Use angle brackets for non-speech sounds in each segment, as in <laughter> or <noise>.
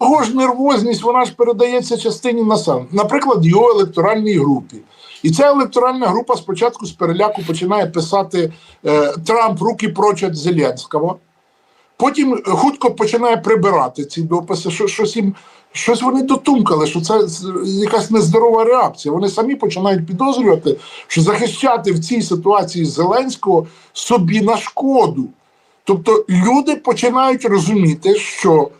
Його ж нервозність, вона ж передається частині населення, наприклад, його електоральній групі. І ця електоральна група спочатку з переляку починає писати е, Трамп руки проч від Зеленського. Потім хутко починає прибирати ці дописи, що щось їм щось вони дотумкали, що це якась нездорова реакція. Вони самі починають підозрювати, що захищати в цій ситуації Зеленського собі на шкоду. Тобто люди починають розуміти, що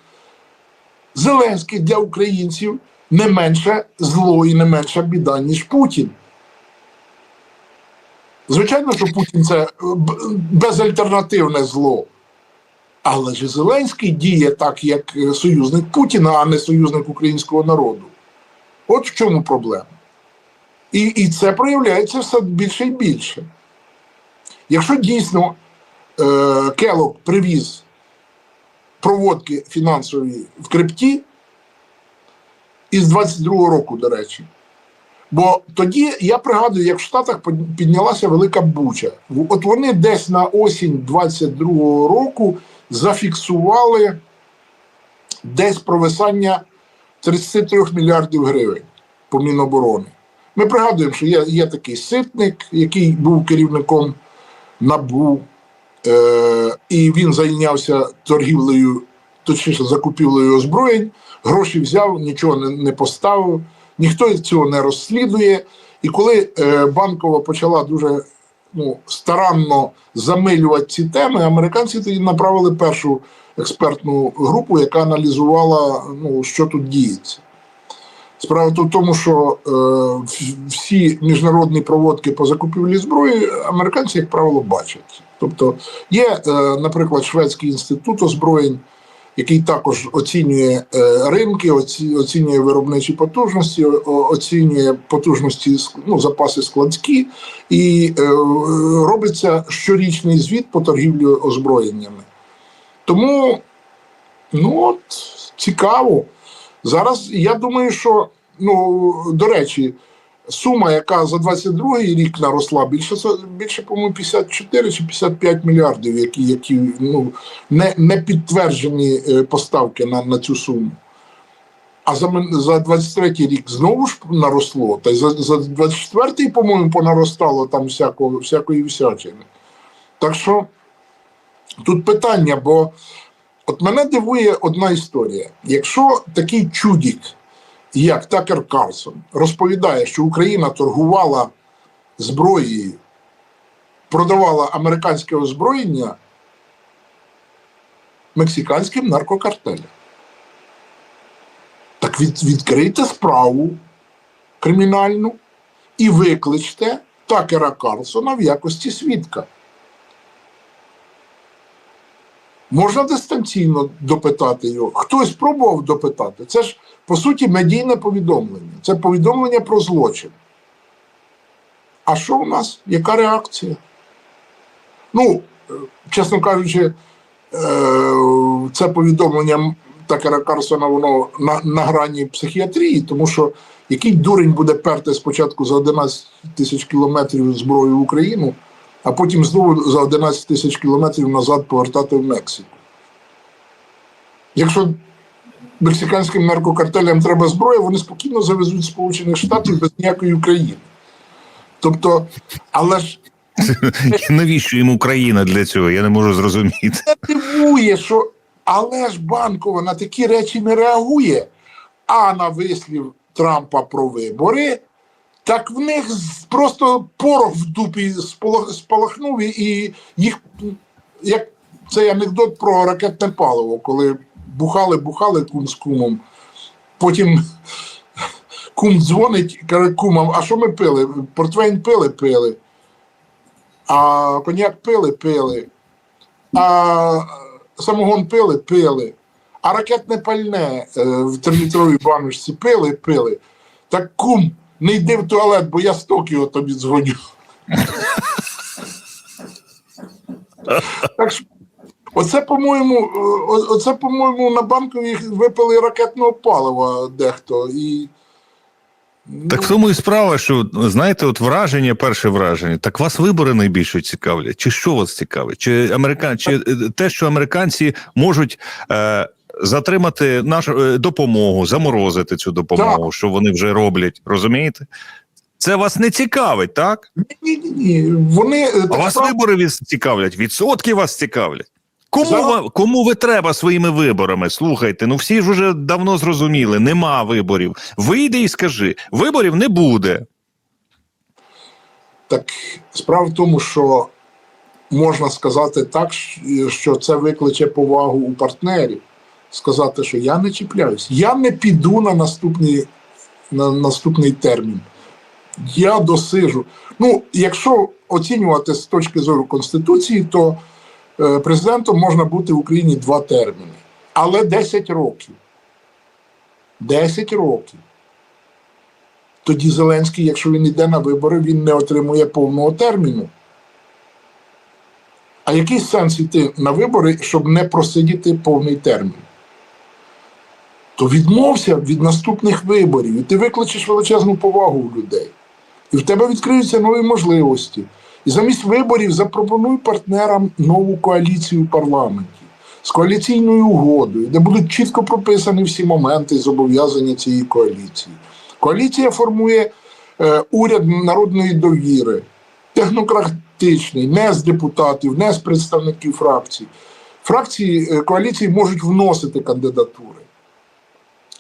Зеленський для українців не менше зло і не менша біда, ніж Путін. Звичайно, що Путін це е, безальтернативне зло. Але ж Зеленський діє так, як е, союзник Путіна, а не союзник українського народу. От в чому проблема. І, і це проявляється все більше і більше. Якщо дійсно е, Келок привіз проводки фінансові в крипті із 22-го року, до речі. Бо тоді я пригадую, як в Штатах піднялася велика буча. От вони десь на осінь 22-го року зафіксували десь провисання 33 мільярдів гривень по Міноборони. Ми пригадуємо, що є, є такий ситник, який був керівником НАБУ, е, і він зайнявся торгівлею, точніше, закупівлею озброєнь, гроші взяв, нічого не, не поставив, ніхто цього не розслідує. І коли е, банкова почала дуже ну, старанно замилювати ці теми, американці тоді направили першу експертну групу, яка аналізувала, ну, що тут діється. Справа в тому, що е, всі міжнародні проводки по закупівлі зброї американці, як правило, бачать. Тобто є, е, наприклад, Шведський інститут озброєнь, який також оцінює е, ринки, оці, оцінює виробничі потужності, о- оцінює потужності ну, запаси складські, і е, робиться щорічний звіт по торгівлі озброєннями. Тому, ну от, цікаво. Зараз я думаю, що ну до речі, сума, яка за 22-й рік наросла, більше більше, по-моєму, 54 чи 55 мільярдів, які, які ну не, не підтверджені е, поставки на, на цю суму. А за, за 23-й рік знову ж наросло. Та й за, за 24-й, по-моєму, понаростало там всякого, всякої всячини. Так що тут питання, бо От мене дивує одна історія. Якщо такий чудік, як Такер Карсон, розповідає, що Україна торгувала зброєю, продавала американське озброєння мексиканським наркокартелям, так від, відкрийте справу кримінальну і викличте Такера Карлсона в якості свідка. Можна дистанційно допитати його. Хтось пробував допитати. Це ж, по суті, медійне повідомлення. Це повідомлення про злочин. А що у нас? Яка реакція? Ну, е, чесно кажучи, е, це повідомлення Такера Карсона, воно на, на грані психіатрії, тому що який дурень буде перти спочатку за 11 тисяч кілометрів зброю в Україну, а потім знову за 11 тисяч кілометрів назад повертати в Мексику. Якщо мексиканським наркокартелям треба зброя, вони спокійно завезуть Сполучених Штатів без ніякої України. Тобто, але ж навіщо їм Україна для цього? Я не можу зрозуміти. це дивує, що але ж банкова на такі речі не реагує. А на вислів Трампа про вибори, так в них просто порох в дупі спалахнув і- їх як цей анекдот про ракетне паливо, коли бухали, бухали кум з кумом. Потім <laughs> кум дзвонить, каже кумам, а що ми пили? Портвейн пили, пили. А коньяк пили, пили. А самогон пили, пили. А ракетне пальне е, в трилітровій баночці пили, пили. Так кум, не йди в туалет, бо я з Токіо тобі дзвоню. так що, оце, по-моєму, оце, по-моєму, на банкові випили ракетного палива дехто. І, ну, Так в тому і справа, що знаєте, от враження, перше враження, так вас вибори найбільше цікавлять. Чи що вас цікавить? Чи американ, чи е, те, що американці можуть е, затримати нашу е, допомогу, заморозити цю допомогу, що вони вже роблять. Розумієте? Це вас не цікавить, так? Ні, ні, ні. Вони е, А так вас справді- вибори від- цікавлять, відсотки вас цікавлять. Кому, Зараз- ви, кому ви треба своїми виборами? Слухайте, ну всі ж уже давно зрозуміли, нема виборів. Вийди і скажи, виборів не буде. Так справа в тому, що можна сказати так, що це викличе повагу у партнерів. Сказати, що я не чіпляюсь, я не піду на наступний, на наступний термін. Я досижу. Ну, якщо оцінювати з точки зору Конституції, то е, президентом можна бути в Україні два терміни. Але 10 років. 10 років. Тоді Зеленський, якщо він йде на вибори, він не отримує повного терміну. А який сенс йти на вибори, щоб не просидіти повний термін? То відмовся від наступних виборів, і ти викличеш величезну повагу у людей. І в тебе відкриються нові можливості. І замість виборів запропонуй партнерам нову коаліцію в парламенті з коаліційною угодою, де будуть чітко прописані всі моменти і зобов'язання цієї коаліції. Коаліція формує е, уряд народної довіри, технократичний, не з депутатів, не з представників фракцій. Фракції е, коаліції можуть вносити кандидатури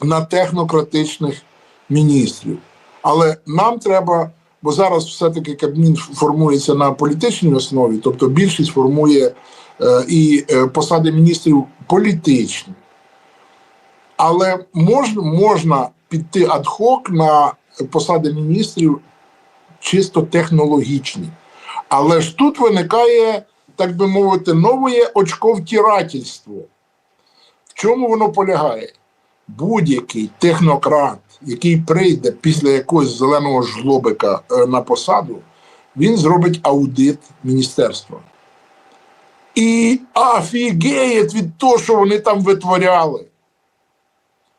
на технократичних міністрів. Але нам треба, бо зараз все-таки Кабмін формується на політичній основі, тобто більшість формує е, і е, посади міністрів політичні. Але можна, можна піти адхок на посади міністрів чисто технологічні. Але ж тут виникає, так би мовити, нове очковтирательство. В чому воно полягає? Будь-який технократ, який прийде після якогось зеленого жлобика е, на посаду, він зробить аудит міністерства. І офігеє від того, що вони там витворяли.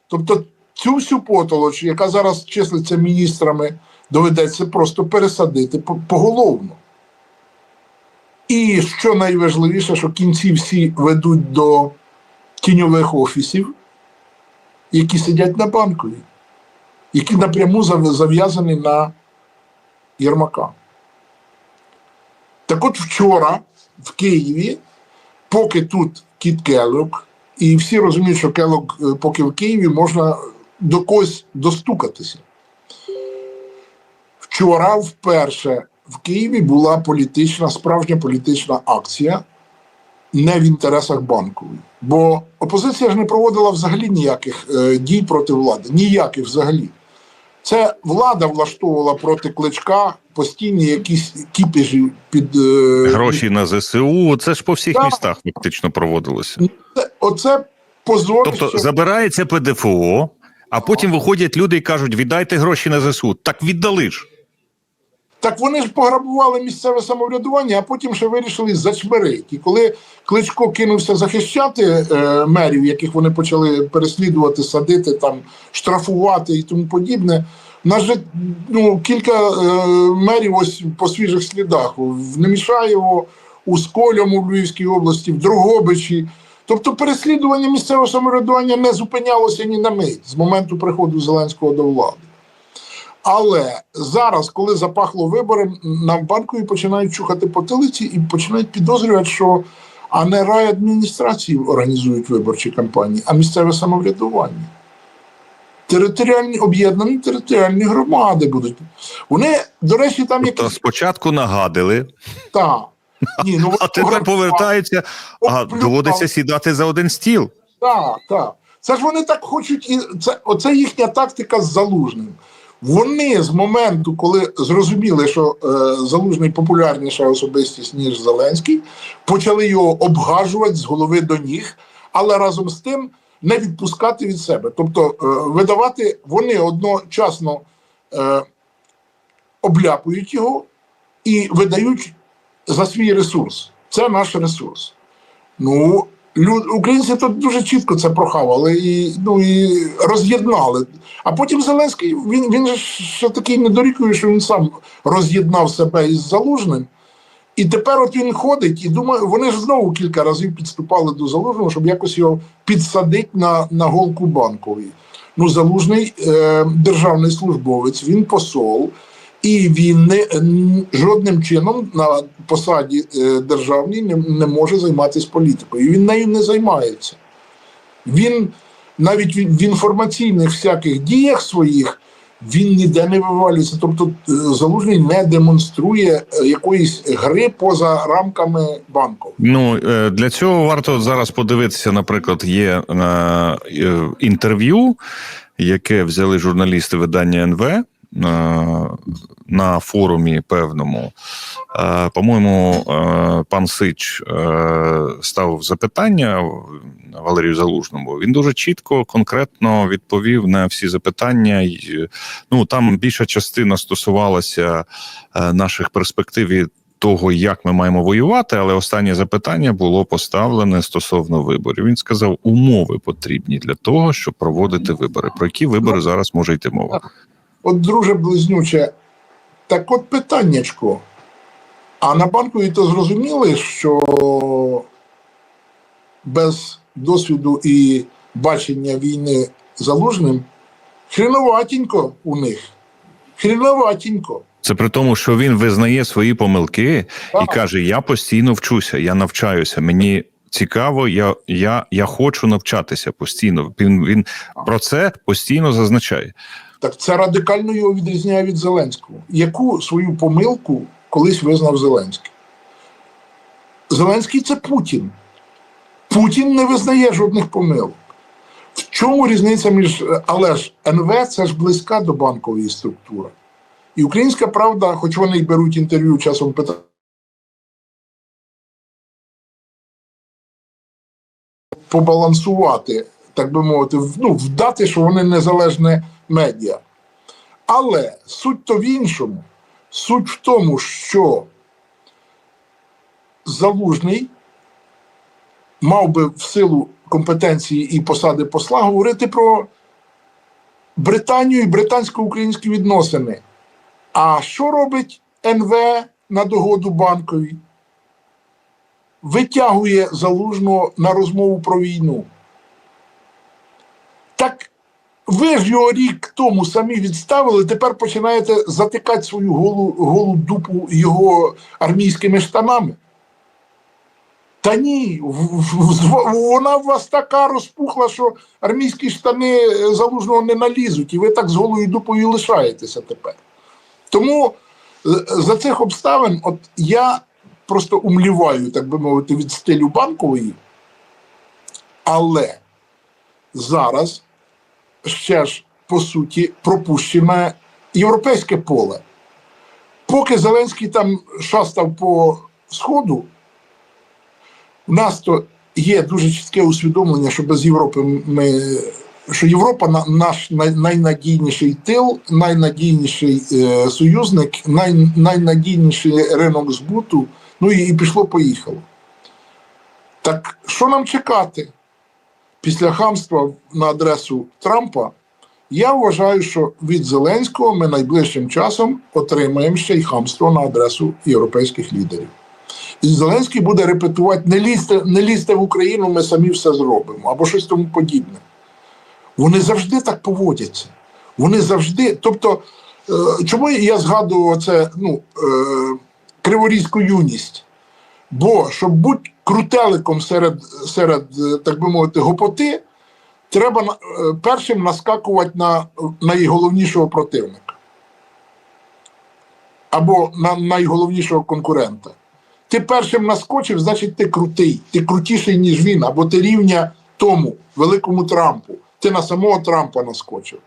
Тобто цю всю потолоч, яка зараз числиться міністрами, доведеться просто пересадити по- поголовно. І що найважливіше, що кінці всі ведуть до тіньових офісів, які сидять на банкові, які напряму зав'язані на Єрмака. Так от вчора в Києві, поки тут кіт Келок, і всі розуміють, що Келок, е, поки в Києві можна до когось достукатися. Вчора вперше в Києві була політична, справжня політична акція не в інтересах банкової. Бо опозиція ж не проводила взагалі ніяких е, дій проти влади. Ніяких взагалі. Це влада влаштовувала проти кличка постійні якісь кіпіжі під е, Гроші на ЗСУ. Це ж по всіх Так. містах фактично проводилося. Це- Оце позорище. Тобто забирається ПДФО, а потім виходять люди і кажуть: віддайте гроші на ЗСУ. Так віддали ж. Так вони ж пограбували місцеве самоврядування, а потім ще вирішили зачмирити. І коли Кличко кинувся захищати е, мерів, яких вони почали переслідувати, садити, там, штрафувати і тому подібне. Нас же ну, кілька е, мерів ось по свіжих слідах. В Немішаєво, у Сколяму в Львівській області, в Дрогобичі. Тобто переслідування місцевого самоврядування не зупинялося ні на мить з моменту приходу Зеленського до влади. Але зараз, коли запахло вибором, на банкові починають чухати потилиці і починають підозрювати, що а не райадміністрації організують виборчі кампанії, а місцеве самоврядування. Територіальні об'єднані територіальні громади будуть. Вони, до речі, там Тобто якісь спочатку нагадили, та. Ні, ну, <laughs> а тепер повертаються, а доводиться сідати за один стіл. Так, так. Це ж вони так хочуть, і це оце їхня тактика з залужним. Вони з моменту, коли зрозуміли, що е, залужний популярніша особистість, ніж Зеленський, почали його обгажувати з голови до ніг, але разом з тим не відпускати від себе. Тобто е, видавати вони одночасно е, обляпують його і видають за свій ресурс. Це наш ресурс. Ну, лю- українці тут дуже чітко це прохавали і, ну, і роз'єднали. А потім Зеленський, він, він же ще такий недорікує, що він сам роз'єднав себе із Залужним І тепер от він ходить і думає, вони ж знову кілька разів підступали до залужного, щоб якось його підсадити на, на голку банкової. Ну, залужний е, державний службовець, він посол, і він не, жодним чином на посаді е, державній не, не може займатися політикою. Він нею не займається. Він навіть в, інформаційних всяких діях своїх він ніде не вивалюється. Тобто е, залужний не демонструє е, якоїсь гри поза рамками банку. Ну для цього варто зараз подивитися. Наприклад, є інтерв'ю, яке взяли журналісти видання НВ на форумі певному. Е, По-моєму, е, пан Сич е, ставив запитання Валерію Залужному. Він дуже чітко, конкретно відповів на всі запитання. Ну там більша частина стосувалася е, наших перспектив і того, як ми маємо воювати, але останнє запитання було поставлене стосовно виборів. Він сказав, умови потрібні для того, щоб проводити вибори. Про які вибори зараз може йти мова? От, друже близнюче, так от питаннячко. А на банковій то зрозуміли, що без досвіду і бачення війни залужним хріноватенько у них. Хріноватенько. Це при тому, що він визнає свої помилки і каже: Я постійно вчуся, я навчаюся. Мені цікаво, я, я, я хочу навчатися постійно. Він, він про це постійно зазначає. Так це радикально його відрізняє від Зеленського. Яку свою помилку колись визнав Зеленський? Зеленський це Путін. Путін не визнає жодних помилок. В чому різниця між. Але ж НВ це ж близька до банкової структури. І українська правда, хоч вони й беруть інтерв'ю часом питають. Побалансувати, так би мовити, ну, вдати, що вони незалежне медіа. Але суть то в іншому. Суть в тому, що залужний мав би в силу компетенції і посади посла говорити про Британію і британсько-українські відносини. А що робить НВ на догоду банковій? Витягує залужного на розмову про війну. Так ви ж його рік тому самі відставили, тепер починаєте затикати свою голу, голу дупу його армійськими штанами. Та ні, вона у вас така розпухла, що армійські штани е, залужного не налізуть, і ви так з голою дупою лишаєтеся тепер. Тому е, за цих обставин, от я просто умліваю, так би мовити, від стилю банкової, але зараз ще ж по суті пропущене європейське поле. Поки Зеленський там шастав по сходу, у нас то є дуже чітке усвідомлення, що без Європи ми. Що Європа на- наш найнадійніший тил, найнадійніший е, союзник, най, найнадійніший ринок збуту. Ну і, пішло-поїхало. Так що нам чекати? Після хамства на адресу Трампа, я вважаю, що від Зеленського ми найближчим часом отримаємо ще й хамство на адресу європейських лідерів. І Зеленський буде репетувати: не лізьте, не лізьте в Україну, ми самі все зробимо, або щось тому подібне. Вони завжди так поводяться. Вони завжди. Тобто, е, чому я згадував це ну, е, криворізьку юність? Бо щоб бути крутеликом серед, серед е, так би мовити, гопоти, треба е, першим наскакувати на найголовнішого противника. Або на найголовнішого конкурента. Ти першим наскочив, значить ти крутий, ти крутіший, ніж він, або ти рівня тому великому Трампу. Ти на самого Трампа наскочив.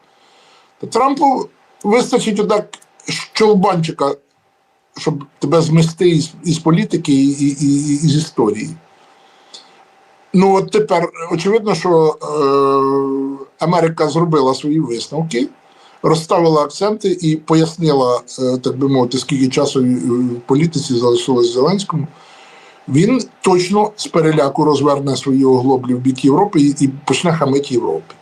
Трампу вистачить отак щолбанчика, щоб тебе змести із, із політики і, і, і, і з історії. Ну, от тепер очевидно, що е, Америка зробила свої висновки, розставила акценти і пояснила, е, так би мовити, скільки часу е, в політиці залишилось Зеленському. Він точно з переляку розверне свої оглоблі в бік Європи і, і почне хамити Європи.